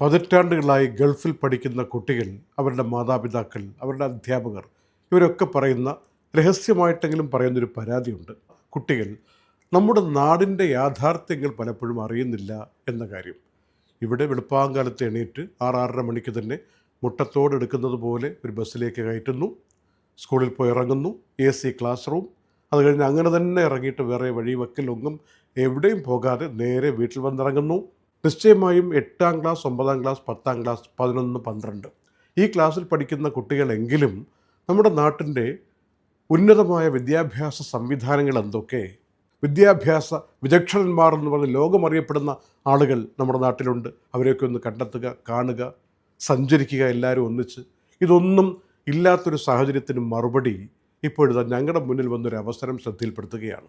പതിറ്റാണ്ടുകളായി ഗൾഫിൽ പഠിക്കുന്ന കുട്ടികൾ അവരുടെ മാതാപിതാക്കൾ അവരുടെ അധ്യാപകർ ഇവരൊക്കെ പറയുന്ന രഹസ്യമായിട്ടെങ്കിലും പറയുന്നൊരു പരാതിയുണ്ട്. കുട്ടികൾ നമ്മുടെ നാടിന്റെ യാഥാർത്ഥ്യങ്ങൾ പലപ്പോഴും അറിയുന്നില്ല എന്ന കാര്യം. ഇവിടെ വെളുപ്പാങ്കാലത്ത് എണീറ്റ് ആറാറര മണിക്ക് തന്നെ മുട്ടത്തോട് എടുക്കുന്നത് പോലെ ഒരു ബസ്സിലേക്ക് കയറ്റുന്നു. സ്കൂളിൽ പോയി ഇറങ്ങുന്നു. A C class room. അത് കഴിഞ്ഞ് അങ്ങനെ തന്നെ ഇറങ്ങിയിട്ട് വേറെ വഴി വക്കിലൊന്നും എവിടെയും പോകാതെ നേരെ വീട്ടിൽ വന്നിറങ്ങുന്നു. നിശ്ചയമായും എട്ടാം ക്ലാസ് ഒമ്പതാം ക്ലാസ് പത്താം ക്ലാസ് പതിനൊന്ന് പന്ത്രണ്ട്. ഈ ക്ലാസ്സിൽ പഠിക്കുന്ന കുട്ടികളെങ്കിലും നമ്മുടെ നാട്ടിന്റെ ഉന്നതമായ വിദ്യാഭ്യാസ സംവിധാനങ്ങൾ എന്തൊക്കെ? വിദ്യാഭ്യാസ വിചക്ഷണന്മാർ എന്ന് പറഞ്ഞ് ലോകമറിയപ്പെടുന്ന ആളുകൾ നമ്മുടെ നാട്ടിലുണ്ട്. അവരെയൊക്കെ ഒന്ന് കണ്ടെത്തുക കാണുക സഞ്ചരിക്കുക എല്ലാവരും ഒന്നിച്ച്. ഇതൊന്നും ഇല്ലാത്തൊരു സാഹചര്യത്തിന് മറുപടി ഇപ്പോഴത്തെ ഞങ്ങളുടെ മുന്നിൽ വന്നൊരു അവസരം ശ്രദ്ധയിൽപ്പെടുത്തുകയാണ്.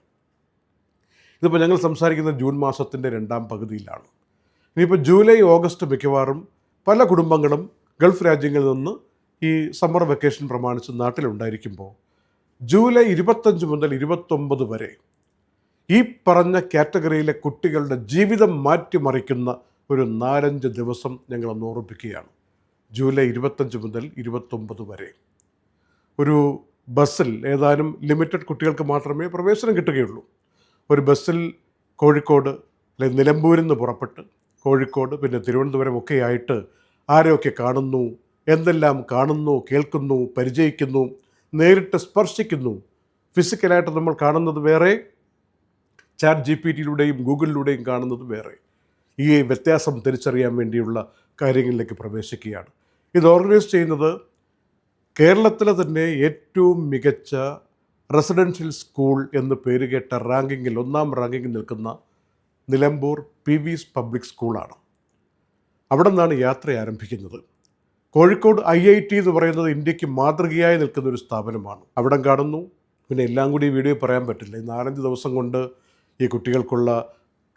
ഇതിപ്പോൾ ഞങ്ങൾ സംസാരിക്കുന്ന ജൂൺ മാസത്തിന്റെ രണ്ടാം പകുതിയിലാണ്. ഇനിയിപ്പോൾ ജൂലൈ ഓഗസ്റ്റ് മിക്കവാറും പല കുടുംബങ്ങളും ഗൾഫ് രാജ്യങ്ങളിൽ നിന്ന് ഈ സമ്മർ വെക്കേഷൻ പ്രമാണിച്ച് നാട്ടിലുണ്ടായിരിക്കുമ്പോൾ ജൂലൈ ഇരുപത്തഞ്ച് മുതൽ ഇരുപത്തൊമ്പത് വരെ ഈ പറഞ്ഞ കാറ്റഗറിയിലെ കുട്ടികളുടെ ജീവിതം മാറ്റിമറിക്കുന്ന ഒരു നാലഞ്ച് ദിവസം ഞങ്ങളൊന്ന് ഓർമ്മിപ്പിക്കുകയാണ്. ജൂലൈ ഇരുപത്തഞ്ച് മുതൽ ഇരുപത്തൊമ്പത് വരെ. ഒരു ബസ്സിൽ ഏതാനും ലിമിറ്റഡ് കുട്ടികൾക്ക് മാത്രമേ പ്രവേശനം കിട്ടുകയുള്ളൂ. ഒരു ബസ്സിൽ കോഴിക്കോട് അല്ലെങ്കിൽ നിലമ്പൂരിൽ നിന്ന് പുറപ്പെട്ട് കോഴിക്കോട് പിന്നെ തിരുവനന്തപുരം ഒക്കെയായിട്ട് ആരെയൊക്കെ കാണുന്നു എന്തെല്ലാം കാണുന്നു കേൾക്കുന്നു പരിചയിക്കുന്നു നേരിട്ട് സ്പർശിക്കുന്നു. ഫിസിക്കലായിട്ട് നമ്മൾ കാണുന്നത് വേറെ ചാറ്റ് ജി പി ടിയിലൂടെയും ഗൂഗിളിലൂടെയും കാണുന്നത് വേറെ. ഈ വ്യത്യാസം തിരിച്ചറിയാൻ വേണ്ടിയുള്ള കാര്യങ്ങളിലേക്ക് പ്രവേശിക്കുകയാണ്. ഇത് ഓർഗനൈസ് ചെയ്യുന്നത് കേരളത്തിലെ തന്നെ ഏറ്റവും മികച്ച റെസിഡൻഷ്യൽ സ്കൂൾ എന്ന് പേരുകേട്ട റാങ്കിങ്ങിൽ ഒന്നാം റാങ്കിങ്ങിൽ നിൽക്കുന്ന നിലമ്പൂർ പി വിസ് പബ്ലിക് സ്കൂളാണ്. അവിടെ നിന്നാണ് യാത്ര ആരംഭിക്കുന്നത്. കോഴിക്കോട് ഐ ഐ ടി എന്ന് പറയുന്നത് ഇന്ത്യയ്ക്ക് മാതൃകയായി നിൽക്കുന്ന ഒരു സ്ഥാപനമാണ്. അവിടം കാണുന്നു. പിന്നെ എല്ലാം കൂടി വീഡിയോ പറയാൻ പറ്റില്ല. ഈ നാലഞ്ച് ദിവസം കൊണ്ട് ഈ കുട്ടികൾക്കുള്ള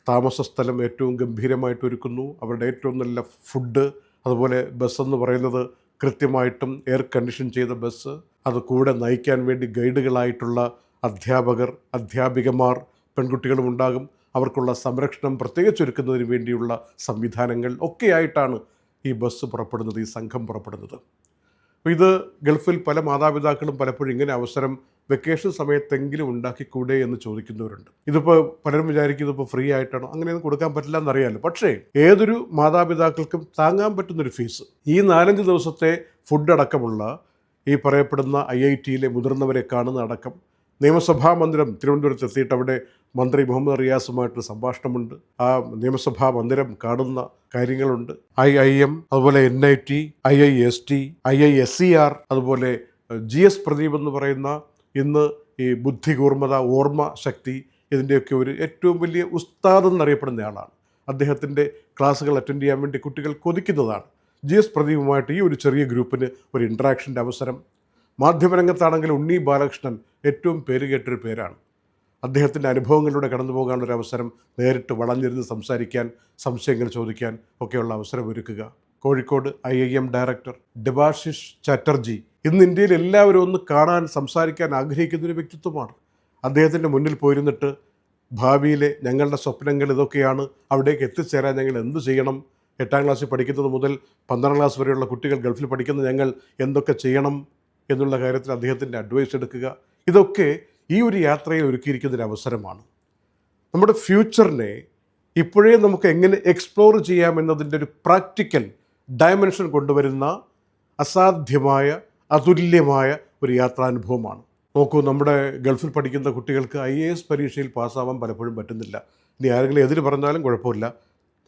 താമസ സ്ഥലം ഏറ്റവും ഗംഭീരമായിട്ട് ഒരുക്കുന്നു. അവരുടെ ഏറ്റവും നല്ല ഫുഡ് അതുപോലെ ബസ് എന്ന് പറയുന്നത് കൃത്യമായിട്ടും എയർ കണ്ടീഷൻ ചെയ്ത ബസ് അത് കൂടെ നയിക്കാൻ വേണ്ടി ഗൈഡുകളായിട്ടുള്ള അധ്യാപകർ അധ്യാപികമാർ പെൺകുട്ടികളും ഉണ്ടാകും. അവർക്കുള്ള സംരക്ഷണം പ്രത്യേകിച്ച് ഒരുക്കുന്നതിന് വേണ്ടിയുള്ള സംവിധാനങ്ങൾ ഒക്കെയായിട്ടാണ് ഈ ബസ് പുറപ്പെടുന്നത് ഈ സംഘം പുറപ്പെടുന്നത്. അപ്പോൾ ഇത് ഗൾഫിൽ പല മാതാപിതാക്കളും പലപ്പോഴും ഇങ്ങനെ അവസരം വെക്കേഷൻ സമയത്തെങ്കിലും ഉണ്ടാക്കിക്കൂടെ എന്ന് ചോദിക്കുന്നവരുണ്ട്. ഇതിപ്പോൾ പലരും വിചാരിക്കും ഇതിപ്പോൾ ഫ്രീ ആയിട്ടാണോ? അങ്ങനെയൊന്നും കൊടുക്കാൻ പറ്റില്ല എന്നറിയാമല്ലോ പക്ഷേ ഏതൊരു മാതാപിതാക്കൾക്കും താങ്ങാൻ പറ്റുന്നൊരു ഫീസ്. ഈ നാലഞ്ച് ദിവസത്തെ ഫുഡ് അടക്കമുള്ള ഈ പറയപ്പെടുന്ന ഐ ഐ ടിയിലെ മുതിർന്നവരെ കാണുന്ന അടക്കം നിയമസഭാ മന്ദിരം തിരുവനന്തപുരത്ത് എത്തിയിട്ട് അവിടെ മന്ത്രി മുഹമ്മദ് റിയാസുമായിട്ട് സംഭാഷണമുണ്ട്. ആ നിയമസഭാ മന്ദിരം കാണുന്ന കാര്യങ്ങളുണ്ട്. ഐ ഐ എം അതുപോലെ N I T I I S T I I S C R അതുപോലെ ജി എസ് പ്രദീപ് എന്ന് പറയുന്ന ഇന്ന് ഈ ബുദ്ധി കൂർമ്മത ഓർമ്മ ശക്തി ഇതിന്റെയൊക്കെ ഒരു ഏറ്റവും വലിയ ഉസ്താദ് എന്നറിയപ്പെടുന്ന ആളാണ്. അദ്ദേഹത്തിന്റെ ക്ലാസ്സുകൾ അറ്റൻഡ് ചെയ്യാൻ വേണ്ടി കുട്ടികൾ കൊതിക്കുന്നതാണ്. ജി എസ് പ്രദീപുമായിട്ട് ഈ ഒരു ചെറിയ ഗ്രൂപ്പിന് ഒരു ഇൻട്രാക്ഷന്റെ അവസരം മാധ്യമരംഗത്താണെങ്കിൽ ഉണ്ണി ബാലകൃഷ്ണൻ ഏറ്റവും പേരുകേട്ടൊരു പേരാണ്. അദ്ദേഹത്തിന്റെ അനുഭവങ്ങളിലൂടെ കടന്നു പോകാനുള്ള ഒരു അവസരം നേരിട്ട് വളഞ്ഞിരുന്ന് സംസാരിക്കാൻ സംശയങ്ങൾ ചോദിക്കാൻ ഒക്കെയുള്ള അവസരം ഒരുക്കുക. Kozhikode I I M director Debashish Chatterjee ഇന്ന് ഇന്ത്യയിൽ എല്ലാവരും ഒന്ന് കാണാൻ സംസാരിക്കാൻ ആഗ്രഹിക്കുന്ന ഒരു വ്യക്തിത്വമാണ്. അദ്ദേഹത്തിന്റെ മുന്നിൽ പോയിരുന്നിട്ട് ഭാവിയിലെ ഞങ്ങളുടെ സ്വപ്നങ്ങൾ ഇതൊക്കെയാണ് അവിടേക്ക് എത്തിച്ചേരാൻ ഞങ്ങൾ എന്ത് ചെയ്യണം? എട്ടാം ക്ലാസ്സിൽ പഠിക്കുന്നത് മുതൽ പന്ത്രണ്ടാം ക്ലാസ് വരെയുള്ള കുട്ടികൾ ഗൾഫിൽ പഠിക്കുന്ന ഞങ്ങൾ എന്തൊക്കെ ചെയ്യണം? എന്നുള്ള കാര്യത്തിൽ അദ്ദേഹത്തിന്റെ അഡ്വൈസ് എടുക്കുക. ഇതൊക്കെ ഈ ഒരു യാത്രയിൽ ഒരുക്കിയിരിക്കുന്നൊരു അവസരമാണ്. നമ്മുടെ ഫ്യൂച്ചറിനെ ഇപ്പോഴേ നമുക്ക് എങ്ങനെ എക്സ്പ്ലോർ ചെയ്യാമെന്നതിന്റെ ഒരു പ്രാക്ടിക്കൽ ഡയമെൻഷൻ കൊണ്ടുവരുന്ന അസാധ്യമായ അതുല്യമായ ഒരു യാത്രാനുഭവമാണ്. നോക്കൂ നമ്മുടെ ഗൾഫിൽ പഠിക്കുന്ന കുട്ടികൾക്ക് ഐ എ എസ് പരീക്ഷയിൽ പാസ്സാവാൻ പലപ്പോഴും പറ്റുന്നില്ല. ഇനി ആരെങ്കിലും എതിര് പറഞ്ഞാലും കുഴപ്പമില്ല.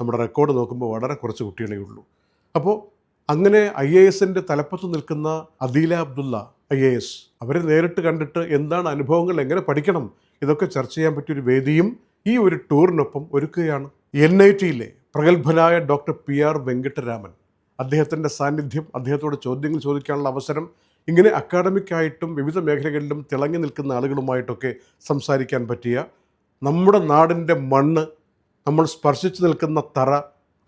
നമ്മുടെ റെക്കോർഡ് നോക്കുമ്പോൾ വളരെ കുറച്ച് കുട്ടികളേ ഉള്ളൂ. അപ്പോൾ അങ്ങനെ ഐ എ എസിന്റെ തലപ്പത്ത് നിൽക്കുന്ന Adeela Abdullah I A S. അവരെ നേരിട്ട് കണ്ടിട്ട് എന്താണ് അനുഭവങ്ങൾ എങ്ങനെ പഠിക്കണം ഇതൊക്കെ ചർച്ച ചെയ്യാൻ പറ്റിയൊരു വേദിയും ഈ ഒരു ടൂറിനൊപ്പം ഒരുക്കുകയാണ്. എൻ ഐ ടിയിലെ പ്രഗത്ഭനായ ഡോക്ടർ പി ആർ വെങ്കട്ടരാമൻ. അദ്ദേഹത്തിന്റെ സാന്നിധ്യം അദ്ദേഹത്തോട് ചോദ്യങ്ങൾ ചോദിക്കാനുള്ള അവസരം ഇങ്ങനെ അക്കാഡമിക്കായിട്ടും വിവിധ മേഖലകളിലും തിളങ്ങി നിൽക്കുന്ന ആളുകളുമായിട്ടൊക്കെ സംസാരിക്കാൻ പറ്റിയ നമ്മുടെ നാടിന്റെ മണ്ണ് നമ്മൾ സ്പർശിച്ചു നിൽക്കുന്ന തറ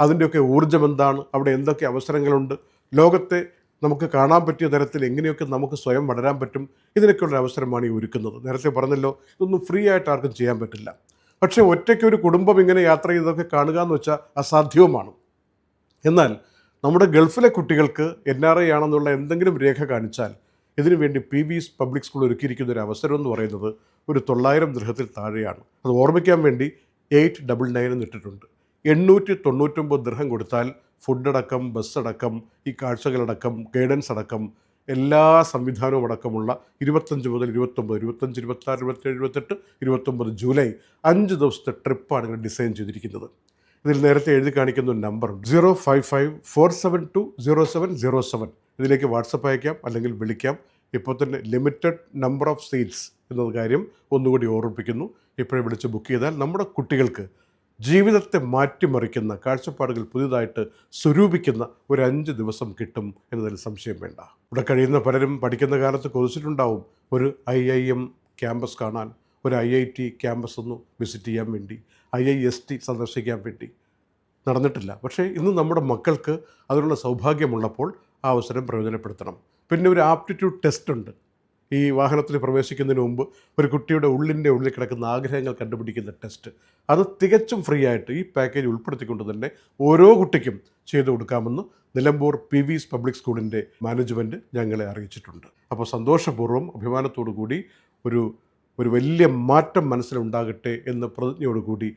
അതിന്റെയൊക്കെ ഊർജം എന്താണ്? അവിടെ എന്തൊക്കെ അവസരങ്ങളുണ്ട്? ലോകത്തെ നമുക്ക് കാണാൻ പറ്റിയ തരത്തിൽ എങ്ങനെയൊക്കെ നമുക്ക് സ്വയം വളരാൻ പറ്റും? ഇതിനൊക്കെയുള്ള അവസരമാണ് ഈ ഒരുക്കുന്നത്. നേരത്തെ പറഞ്ഞല്ലോ ഇതൊന്നും ഫ്രീ ആയിട്ട് ആർക്കും ചെയ്യാൻ പറ്റില്ല. പക്ഷേ ഒറ്റയ്ക്ക് ഒരു കുടുംബം ഇങ്ങനെ യാത്ര ചെയ്തൊക്കെ കാണുക എന്ന് വെച്ചാൽ അസാധ്യവുമാണ്. എന്നാൽ നമ്മുടെ ഗൾഫിലെ കുട്ടികൾക്ക് എൻ ആർ ഐ ആണെന്നുള്ള എന്തെങ്കിലും രേഖ കാണിച്ചാൽ ഇതിനു വേണ്ടി പി വി പബ്ലിക് സ്കൂൾ ഒരുക്കിയിരിക്കുന്ന ഒരു അവസരം എന്ന് പറയുന്നത് ഒരു തൊള്ളായിരം ദൃഹത്തിൽ താഴെയാണ്. അത് ഓർമ്മിക്കാൻ വേണ്ടി എയ്റ്റ് ഡബിൾ നയൻ എന്ന് ഇട്ടിട്ടുണ്ട്. എണ്ണൂറ്റി തൊണ്ണൂറ്റൊമ്പത് ദൃഹം കൊടുത്താൽ ഫുഡ് അടക്കം ബസ് അടക്കം ഈ കാഴ്ചകളടക്കം ഗൈഡൻസ് അടക്കം എല്ലാ സംവിധാനവും അടക്കമുള്ള ഇരുപത്തഞ്ച് മുതൽ ഇരുപത്തൊമ്പത് ഇരുപത്തഞ്ച് ഇരുപത്താറ് ഇരുപത്തേഴ് ഇരുപത്തെട്ട് ഇരുപത്തൊമ്പത് ജൂലൈ അഞ്ച് ദിവസത്തെ ട്രിപ്പാണ് ഇങ്ങനെ ഡിസൈൻ ചെയ്തിരിക്കുന്നത്. ഇതിൽ നേരത്തെ എഴുതി കാണിക്കുന്ന ഒരു number zero five five four seven two zero seven zero seven ഇതിലേക്ക് വാട്സപ്പ് അയക്കാം അല്ലെങ്കിൽ വിളിക്കാം. ഇപ്പോൾ തന്നെ ലിമിറ്റഡ് നമ്പർ ഓഫ് സീറ്റ്സ് എന്നത് കാര്യം ഒന്നുകൂടി ഓർമ്മിപ്പിക്കുന്നു. ഇപ്പോഴേ വിളിച്ച് ബുക്ക് ചെയ്താൽ നമ്മുടെ കുട്ടികൾക്ക് ജീവിതത്തെ മാറ്റിമറിക്കുന്ന കാഴ്ചപ്പാടുകൾ പുതിയതായിട്ട് സ്വരൂപിക്കുന്ന ഒരു അഞ്ച് ദിവസം കിട്ടും എന്നതിൽ സംശയം വേണ്ട. ഇവിടെ കഴിയുന്ന പലരും പഠിക്കുന്ന കാലത്ത് കൊതിച്ചിട്ടുണ്ടാവും. ഒരു ഐ ഐ എം ക്യാമ്പസ് കാണാൻ ഒരു ഐ ഐ ടി ക്യാമ്പസ് ഒന്ന് വിസിറ്റ് ചെയ്യാൻ വേണ്ടി ഐ ഐ എസ് ടി സന്ദർശിക്കാൻ വേണ്ടി നടന്നിട്ടില്ല. പക്ഷേ ഇന്ന് നമ്മുടെ മക്കൾക്ക് അതിനുള്ള സൗഭാഗ്യമുള്ളപ്പോൾ ആ അവസരം പ്രയോജനപ്പെടുത്തണം. പിന്നെ ഒരു ആപ്റ്റിറ്റ്യൂഡ് ടെസ്റ്റ് ഉണ്ട്. ഈ വാഹനത്തിൽ പ്രവേശിക്കുന്നതിന് മുമ്പ് ഒരു കുട്ടിയുടെ ഉള്ളിന്റെ ഉള്ളിൽ കിടക്കുന്ന ആഗ്രഹങ്ങൾ കണ്ടുപിടിക്കുന്ന ടെസ്റ്റ്. അത് തികച്ചും ഫ്രീ ആയിട്ട് ഈ പാക്കേജ് ഉൾപ്പെടുത്തിക്കൊണ്ട് തന്നെ ഓരോ കുട്ടിക്കും ചെയ്തു കൊടുക്കാമെന്ന് Nilambur P V S public സ്കൂളിന്റെ മാനേജ്മെന്റ് ഞങ്ങളെ അറിയിച്ചിട്ടുണ്ട്. അപ്പോൾ സന്തോഷപൂർവം അഭിമാനത്തോടു കൂടി ഒരു ഒരു വലിയ മാറ്റം മനസ്സിലുണ്ടാകട്ടെ എന്ന പ്രതിജ്ഞയോടുകൂടി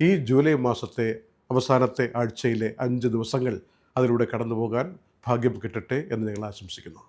ഈ ജൂലൈ മാസത്തെ അവസാനത്തെ ആഴ്ചയിലെ അഞ്ച് ദിവസങ്ങൾ അതിലൂടെ കടന്നു പോകാൻ ഭാഗ്യം കിട്ടട്ടെ എന്ന് ഞങ്ങൾ ആശംസിക്കുന്നു.